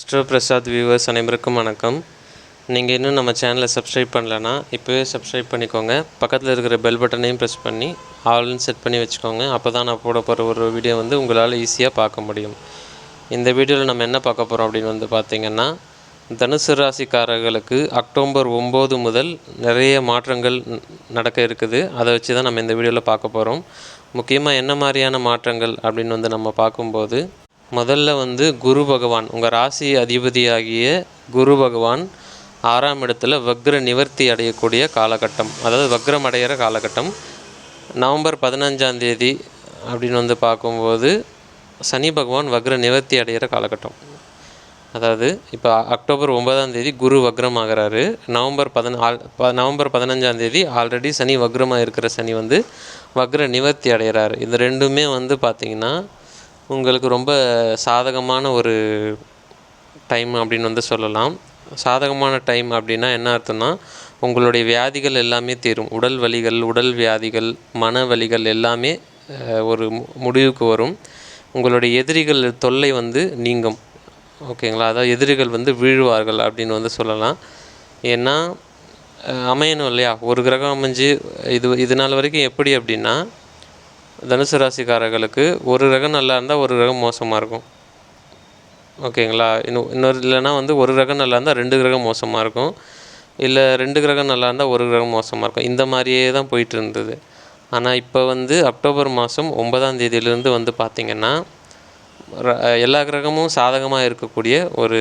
ஸ்டோ Prasad viewers அனைவருக்கும் வணக்கம். நீங்கள் இன்னும் நம்ம சேனலை சப்ஸ்கிரைப் பண்ணலன்னா இப்போவே சப்ஸ்கிரைப் பண்ணிக்கோங்க. பக்கத்தில் இருக்கிற பெல் பட்டனையும் ப்ரெஸ் பண்ணி ஆல்னு செட் பண்ணி வச்சுக்கோங்க. அப்போ தான் நான் போட போகிற ஒரு வீடியோ வந்து உங்களால் ஈஸியாக பார்க்க முடியும். இந்த வீடியோவில் நம்ம என்ன பார்க்க போகிறோம் அப்படின்னு வந்து பார்த்திங்கன்னா தனுசு ராசிக்காரர்களுக்கு அக்டோபர் ஒம்பது முதல் நிறைய மாற்றங்கள் நடக்க இருக்குது. அதை வச்சு தான் நம்ம இந்த வீடியோவில் பார்க்க போகிறோம் முக்கியமாக என்ன மாதிரியான மாற்றங்கள் அப்படின்னு வந்து நம்ம பார்க்கும்போது முதல்ல வந்து குரு பகவான் உங்கள் ராசி அதிபதியாகிய குரு பகவான் ஆறாம் இடத்துல வக்ர நிவர்த்தி அடையக்கூடிய காலகட்டம் அதாவது வக்ரம் அடையிற காலகட்டம். நவம்பர் பதினஞ்சாம் தேதி அப்படின்னு வந்து பார்க்கும்போது சனி பகவான் வக்ர நிவர்த்தி அடைகிற காலகட்டம். அதாவது இப்போ அக்டோபர் ஒன்பதாம் தேதி குரு வக்ரம் ஆகிறாரு. நவம்பர் பதின ஆல் ப- நவம்பர் பதினஞ்சாம் தேதி ஆல்ரெடி சனி வக்ரமாக இருக்கிற சனி வந்து வக்ர நிவர்த்தி அடைகிறாரு இது ரெண்டுமே வந்து பார்த்திங்கன்னா உங்களுக்கு ரொம்ப சாதகமான ஒரு டைம் அப்படின்னு வந்து சொல்லலாம். சாதகமான டைம் அப்படின்னா என்ன அர்த்தம்னா உங்களுடைய வியாதிகள் எல்லாமே தீரும். உடல் வலிகள் உடல் வியாதிகள் மன வலிகள் எல்லாமே ஒரு முடிவுக்கு வரும். உங்களுடைய எதிரிகள் தொல்லை வந்து நீங்கும். ஓகேங்களா அதாவது எதிரிகள் வந்து வீழ்வார்கள் அப்படின்னு வந்து சொல்லலாம். ஏன்னா அமையணும் இல்லையா? ஒரு கிரகம் அமைஞ்சு இது இது நாள் வரைக்கும் எப்படி அப்படின்னா தனுசு ராசிக்காரர்களுக்கு ஒரு கிரகம் நல்லா இருந்தால் ஒரு கிரகம் மோசமாக இருக்கும். ஓகேங்களா? இன்னும் இன்னொரு இல்லைன்னா வந்து ஒரு கிரகம் நல்லா இருந்தால் ரெண்டு கிரகம் மோசமாக இருக்கும். இல்லை ரெண்டு கிரகம் நல்லா இருந்தால் ஒரு கிரகம் மோசமாக இருக்கும். இந்த மாதிரியே தான் போயிட்டு இருந்தது. ஆனால் இப்போ வந்து அக்டோபர் மாதம் ஒன்பதாம் தேதியிலேருந்து வந்து பார்த்திங்கன்னா எல்லா கிரகமும் சாதகமாக இருக்கக்கூடிய ஒரு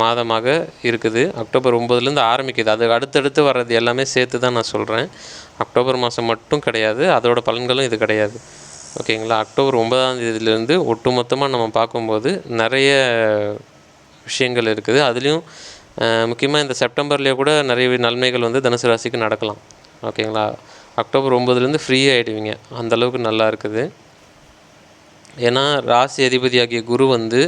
மாதமாக இருக்குது. அக்டோபர் ஒம்பதுலேருந்து ஆரம்பிக்குது. அது அடுத்தடுத்து வர்றது எல்லாமே சேர்த்து தான் நான் சொல்கிறேன் அக்டோபர் மாதம் மட்டும் கிடையாது. அதோட பலன்களும் இது கிடையாது. ஓகேங்களா? அக்டோபர் ஒன்பதாம் தேதியிலேருந்து ஒட்டுமொத்தமாக நம்ம பார்க்கும்போது நிறைய விஷயங்கள் இருக்குது. அதுலேயும் முக்கியமாக இந்த செப்டம்பர்லேயே கூட நிறைய நன்மைகள் வந்து தனுசு ராசிக்கு நடக்கலாம். ஓகேங்களா? அக்டோபர் ஒம்பதுலேருந்து ஃப்ரீ ஆகிடுவீங்க அந்தளவுக்கு நல்லா இருக்குது. ஏன்னா ராசி அதிபதியாகிய குரு வந்து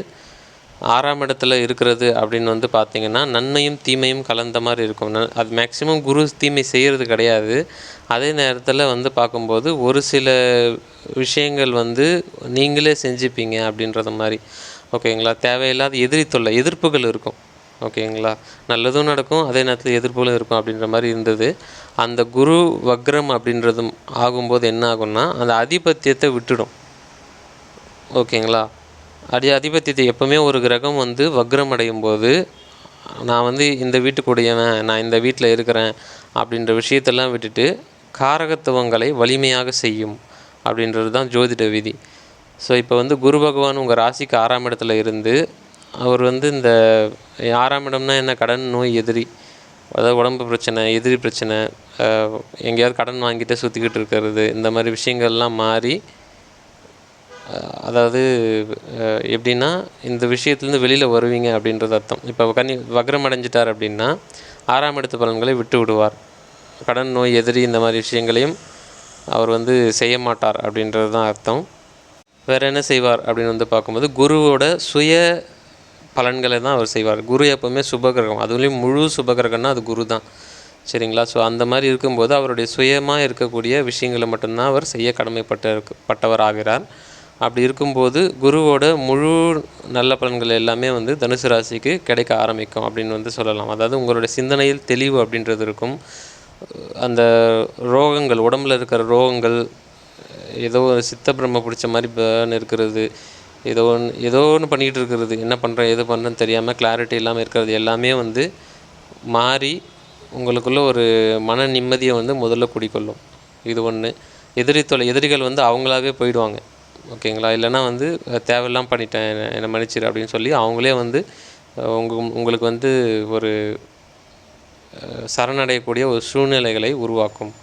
ஆறாம் இடத்துல இருக்கிறது அப்படின்னு வந்து பார்த்தீங்கன்னா நன்மையும் தீமையும் கலந்த மாதிரி இருக்கும். அது மேக்ஸிமம் குரு தீமை செய்கிறது கிடையாது. அதே நேரத்தில் வந்து பார்க்கும்போது ஒரு சில விஷயங்கள் வந்து நீங்களே செஞ்சுப்பீங்க அப்படின்றத மாதிரி. ஓகேங்களா? தேவையில்லாத எதிரி தொல்லை எதிர்ப்புகள் இருக்கும். ஓகேங்களா? நல்லதும் நடக்கும் அதே நேரத்தில் எதிர்ப்புகளும் இருக்கும் அப்படின்ற மாதிரி இருந்தது. அந்த குரு வக்ரம் அப்படின்றதும் ஆகும்போது என்ன ஆகும்னா அந்த ஆதிபத்தியத்தை விட்டுடும். ஓகேங்களா? அடி அதிபத்தியத்தை எப்போவுமே ஒரு கிரகம் வந்து வக்ரம் அடையும் போது நான் வந்து இந்த வீட்டுக்குடையவன் நான் இந்த வீட்டில் இருக்கிறேன் அப்படின்ற விஷயத்தெல்லாம் விட்டுட்டு காரகத்துவங்களை வலிமையாக செய்யும் அப்படின்றது தான் ஜோதிட விதி. ஸோ இப்போ வந்து குரு பகவான் உங்கள் ராசிக்கு ஆறாம் இடத்துல இருந்து அவர் வந்து இந்த ஆறாம் இடம்னா என்ன? கடன் நோய் எதிரி. அதாவது உடம்பு பிரச்சனை எதிரி பிரச்சனை எங்கேயாவது கடன் வாங்கிட்டு சுற்றிக்கிட்டு இருக்கிறது இந்த மாதிரி விஷயங்கள்லாம் மாறி அதாவது எப்படின்னா இந்த விஷயத்துலேருந்து வெளியில் வருவீங்க அப்படின்றது அர்த்தம். இப்போ கன்னி வக்ரம் அடைஞ்சிட்டார் அப்படின்னா ஆறாம் இடத்து பலன்களை விட்டு விடுவார். கடன் நோய் எதிரி இந்த மாதிரி விஷயங்களையும் அவர் வந்து செய்ய மாட்டார் அப்படின்றது தான் அர்த்தம். வேறு என்ன செய்வார் அப்படின்னு வந்து பார்க்கும்போது குருவோட சுய பலன்களை தான் அவர் செய்வார். குரு எப்போவுமே சுபகிரகம். அதுலேயும் முழு சுபகிரகம்னா அது குரு தான். சரிங்களா? ஸோ அந்த மாதிரி இருக்கும்போது அவருடைய சுயமாக இருக்கக்கூடிய விஷயங்களை மட்டும்தான் அவர் செய்ய கடமைப்பட்ட பட்டவர் ஆகிறார். அப்படி இருக்கும்போது குருவோட முழு நல்ல பலன்கள் எல்லாமே வந்து தனுசு ராசிக்கு கிடைக்க ஆரம்பிக்கும் அப்படின்னு வந்து சொல்லலாம். அதாவது உங்களுடைய சிந்தனையில் தெளிவு அப்படின்றது இருக்கும். அந்த ரோகங்கள் உடம்புல இருக்கிற ரோகங்கள் ஏதோ ஒரு சித்த பிரம்ம பிடிச்ச மாதிரி பேர்னு இருக்கிறது ஏதோ ஒன்று ஏதோ ஒன்று பண்ணிகிட்டு இருக்கிறது. என்ன பண்ணுறேன் எது பண்ணுறேன்னு தெரியாமல் கிளாரிட்டி இல்லாமல் இருக்கிறது எல்லாமே வந்து மாறி உங்களுக்குள்ள ஒரு மன நிம்மதியை வந்து முதல்ல குடிக்கொள்ளும். இது ஒன்று எதிரி தொலை எதிரிகள் வந்து அவங்களாவே போயிடுவாங்க. ஓகேங்களா? இல்லைன்னா வந்து அஹ், பண்ணிட்டேன் என்னை- மன்னிச்சிரு அப்படின்னு சொல்லி அவங்களே வந்து உங்கள் உங்களுக்கு வந்து ஒரு சரணடையக்கூடிய ஒரு சூழ்நிலைகளை உருவாக்கும்.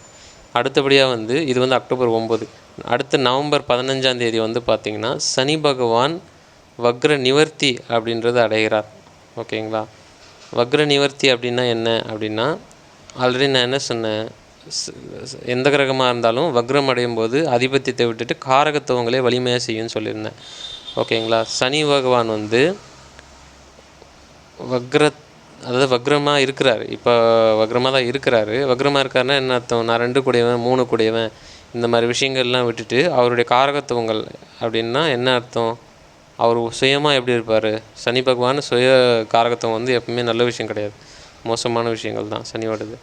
அடுத்தபடியாக வந்து இது வந்து அக்டோபர் ஒம்பது. அடுத்த நவம்பர் பதினஞ்சாம் தேதி வந்து பார்த்திங்கன்னா சனி பகவான் வக்ர நிவர்த்தி அப்படின்றது அடைகிறார். ஓகேங்களா? வக்ர நிவர்த்தி அப்படின்னா என்ன? அப்படின்னா ஆல்ரெடி நான் என்ன சொன்னேன்? எந்த கிரகமாக இருந்தாலும் வக்ரம் அடையும் போது ஆதிபத்தியத்தை விட்டுட்டு காரகத்துவங்களே வலிமையாக செய்யும்னு சொல்லியிருந்தேன். ஓகேங்களா? சனி பகவான் வந்து வக்ர அதாவது வக்ரமாக இருக்கிறாரு. இப்போ வக்ரமாக தான் இருக்கிறாரு. வக்ரமாக இருக்காருன்னா என்ன அர்த்தம்? நான் ரெண்டு கூடியவன் மூணு கூடையவன் இந்த மாதிரி விஷயங்கள்லாம் விட்டுட்டு அவருடைய காரகத்துவங்கள் அப்படின்னா என்ன அர்த்தம்? அவர் சுயமாக எப்படி இருப்பார்? சனி பகவான் சுய காரகத்துவம் வந்து எப்பவுமே நல்ல விஷயம் கிடையாது. மோசமான விஷயங்கள் தான் சனியோடது.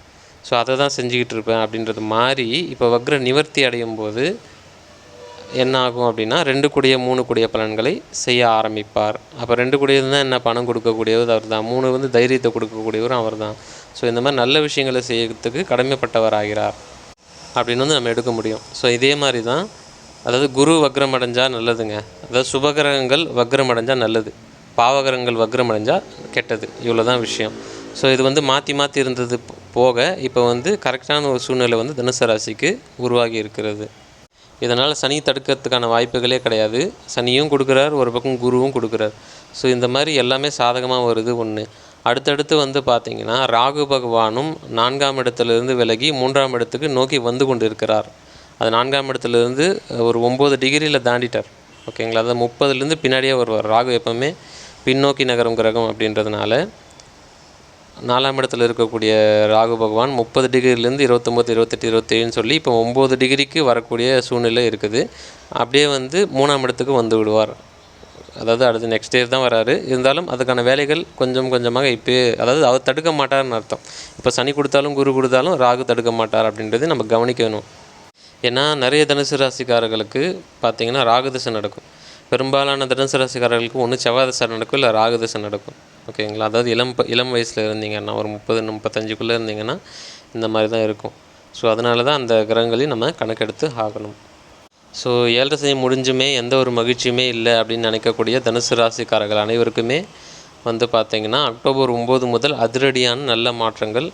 ஸோ அதை தான் செஞ்சுக்கிட்டு இருப்பேன் அப்படின்றது மாறி இப்போ வக்ர நிவர்த்தி அடையும் போது என்ன ஆகும் அப்படின்னா ரெண்டு கூடிய மூணு கூடிய பலன்களை செய்ய ஆரம்பிப்பார். அப்போ ரெண்டு கூடியது தான் என்ன பணம் கொடுக்கக்கூடியவர்? அவர் தான் மூணு வந்து தைரியத்தை கொடுக்கக்கூடியவரும் அவர் தான் ஸோ இந்த மாதிரி நல்ல விஷயங்களை செய்யறதுக்கு கடமைப்பட்டவர் ஆகிறார் அப்படின்னு வந்து நம்ம எடுக்க முடியும். ஸோ இதே மாதிரி தான் அதாவது குரு வக்ரம் அடைஞ்சால் நல்லதுங்க. அதாவது சுபகிரகங்கள் வக்ரம் அடைஞ்சால் நல்லது. பாவகிரகங்கள் வக்ரம் அடைஞ்சால் கெட்டது. இவ்வளோ தான் விஷயம். ஸோ இது வந்து மாற்றி மாற்றி இருந்தது போக இப்போ வந்து கரெக்டான ஒரு சூழ்நிலை வந்து தனுசு ராசிக்கு உருவாகி இருக்கிறது. இதனால் சனி தடுக்கிறதுக்கான வாய்ப்புகளே கிடையாது. சனியும் கொடுக்குறார் ஒரு பக்கம் குருவும் கொடுக்குறார். ஸோ இந்த மாதிரி எல்லாமே சாதகமாக வருது ஒன்று அடுத்தடுத்து வந்து பார்த்திங்கன்னா ராகு பகவானும் நான்காம் இடத்துலேருந்து விலகி மூன்றாம் இடத்துக்கு நோக்கி வந்து கொண்டு இருக்கிறார் அது நான்காம் இடத்துலேருந்து ஒரு ஒம்பது டிகிரியில் தாண்டிட்டார். ஓகேங்களா? அதாவது முப்பதுலேருந்து பின்னாடியே வருவார். ராகு எப்பவுமே பின்னோக்கி நகரும் கிரகம் அப்படின்றதுனால. நாலாம் இடத்துல இருக்கக்கூடிய ராகு பகவான் முப்பது டிகிரிலேருந்து இருபத்தொம்போது இருபத்தெட்டு இருபத்தேழுன்னு சொல்லி இப்போ ஒம்பது டிகிரிக்கு வரக்கூடிய சூழ்நிலை இருக்குது. அப்படியே வந்து மூணாம் இடத்துக்கு வந்து விடுவார். அதாவது அடுத்து நெக்ஸ்ட் இயர் தான் வராரு. இருந்தாலும் அதுக்கான வேலைகள் கொஞ்சம் கொஞ்சமாக இப்போயே அதாவது அவர் தடுக்க மாட்டார்னு அர்த்தம். இப்போ சனி கொடுத்தாலும் குரு கொடுத்தாலும் ராகு தடுக்க மாட்டார் அப்படின்றது நம்ம கவனிக்கணும். ஏன்னா நிறைய தனுசு ராசிக்காரர்களுக்கு பார்த்தீங்கன்னா ராகுதசை நடக்கும். பெரும்பாலான தனுசு ராசிக்காரர்களுக்கு ஒன்று செவ்வாய் தசை நடக்கும் இல்லை ராகுதசை நடக்கும். ஓகேங்களா? அதாவது இளம் இளம் வயசில் இருந்தீங்கன்னா ஒரு முப்பது முப்பத்தஞ்சுக்குள்ளே இருந்தீங்கன்னா இந்த மாதிரி தான் இருக்கும். ஸோ அதனால தான் அந்த கிரகங்களையும் நம்ம கணக்கெடுத்து ஆகணும். ஸோ ஏழரை செய்ய முடிஞ்சுமே எந்த ஒரு மகிழ்ச்சியுமே இல்லை அப்படின்னு நினைக்கக்கூடிய தனுசு ராசிக்காரர்கள் அனைவருக்குமே வந்து பார்த்திங்கன்னா அக்டோபர் ஒம்பது முதல் அதிரடியான நல்ல மாற்றங்கள்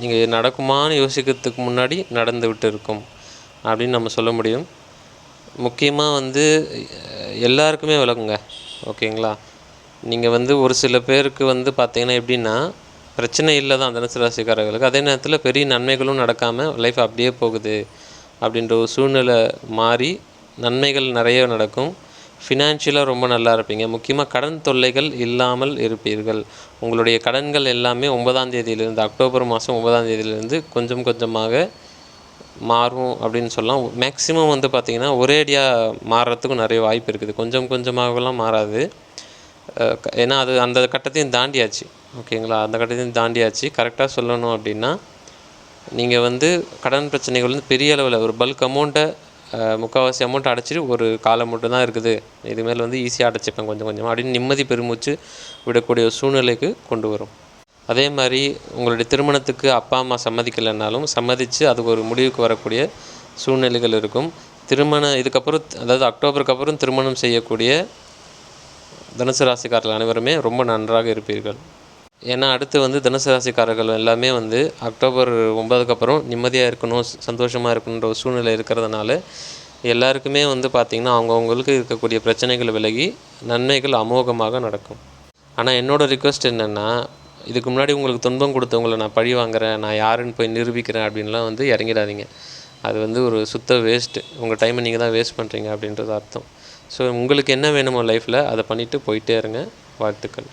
நீங்கள் நடக்குமான்னு யோசிக்கிறதுக்கு முன்னாடி நடந்து விட்டு இருக்கும் அப்படின்னு நம்ம சொல்ல முடியும். முக்கியமாக வந்து எல்லாருக்குமே விளக்குங்க. ஓகேங்களா? நீங்கள் வந்து ஒரு சில பேருக்கு வந்து பார்த்தீங்கன்னா எப்படின்னா பிரச்சனை இல்லை தான் தனுசு ராசிக்காரர்களுக்கு. அதே நேரத்தில் பெரிய நன்மைகளும் நடக்காமல் லைஃப் அப்படியே போகுது அப்படின்ற ஒரு சூழ்நிலை மாறி நன்மைகள் நிறைய நடக்கும். ஃபினான்ஷியலாக ரொம்ப நல்லா இருப்பீங்க. முக்கியமாக கடன் தொல்லைகள் இல்லாமல் இருப்பீர்கள். உங்களுடைய கடன்கள் எல்லாமே ஒன்பதாம் தேதியிலிருந்து அக்டோபர் மாதம் ஒன்பதாம் தேதியிலிருந்து கொஞ்சம் கொஞ்சமாக மாறும் அப்படின்னு சொல்லலாம். மேக்ஸிமம் வந்து பார்த்திங்கன்னா ஒரேடியாக மாறுறதுக்கும் நிறைய வாய்ப்பு இருக்குது. கொஞ்சம் கொஞ்சமாகலாம் மாறாது. ஏன்னா அது அந்த கட்டத்தையும் தாண்டியாச்சு. ஓகேங்களா? அந்த கட்டத்தையும் தாண்டியாச்சு. கரெக்டாக சொல்லணும் அப்படின்னா நீங்கள் வந்து கடன் பிரச்சனைகள் வந்து பெரிய அளவில் ஒரு பல்க் அமௌண்ட்டை முக்கால்வாசி அமௌண்ட் அடைச்சிட்டு ஒரு காலம் மட்டும் தான் இருக்குது. இதுமேல் வந்து ஈஸியாக அடைச்சிப்பேன் கொஞ்சம் கொஞ்சமாக அப்படின்னு நிம்மதி பெருமூச்சு விடக்கூடிய ஒரு சூழ்நிலைக்கு கொண்டு வரும். அதே மாதிரி உங்களுடைய திருமணத்துக்கு அப்பா அம்மா சம்மதிக்கலைன்னாலும் சம்மதித்து அதுக்கு ஒரு முடிவுக்கு வரக்கூடிய சூழ்நிலைகள் இருக்கும். திருமணம் இதுக்கப்புறம் அதாவது அக்டோபருக்கு அப்புறம் திருமணம் செய்யக்கூடிய தனுசு ராசிக்காரர்கள் அனைவருமே ரொம்ப நன்றாக இருப்பீர்கள். ஏன்னா அடுத்து வந்து தனுசு ராசிக்காரர்கள் எல்லாமே வந்து அக்டோபர் ஒன்பதுக்கு அப்புறம் நிம்மதியாக இருக்கணும் சந்தோஷமாக இருக்கணுன்ற ஒரு சூழ்நிலை இருக்கிறதுனால எல்லாருக்குமே வந்து பார்த்திங்கன்னா அவங்கவுங்களுக்கு இருக்கக்கூடிய பிரச்சனைகள் விலகி நன்மைகள் அமோகமாக நடக்கும். ஆனால் என்னோட ரிக்வெஸ்ட் என்னென்னா இதுக்கு முன்னாடி உங்களுக்கு துன்பம் கொடுத்தவங்கள நான் பழி வாங்குறேன் நான் யாருன்னு போய் நிரூபிக்கிறேன் அப்படின்லாம் வந்து இறங்கிடாதீங்க. அது வந்து ஒரு சுத்த வேஸ்ட்டு உங்கள் டைமை நீங்கள் தான் வேஸ்ட் பண்ணுறீங்க அப்படின்றது அர்த்தம். ஸோ உங்களுக்கு என்ன வேணுமோ லைஃப்பில் அதை பண்ணிவிட்டு போயிட்டே இருங்க. வாழ்த்துக்கள்.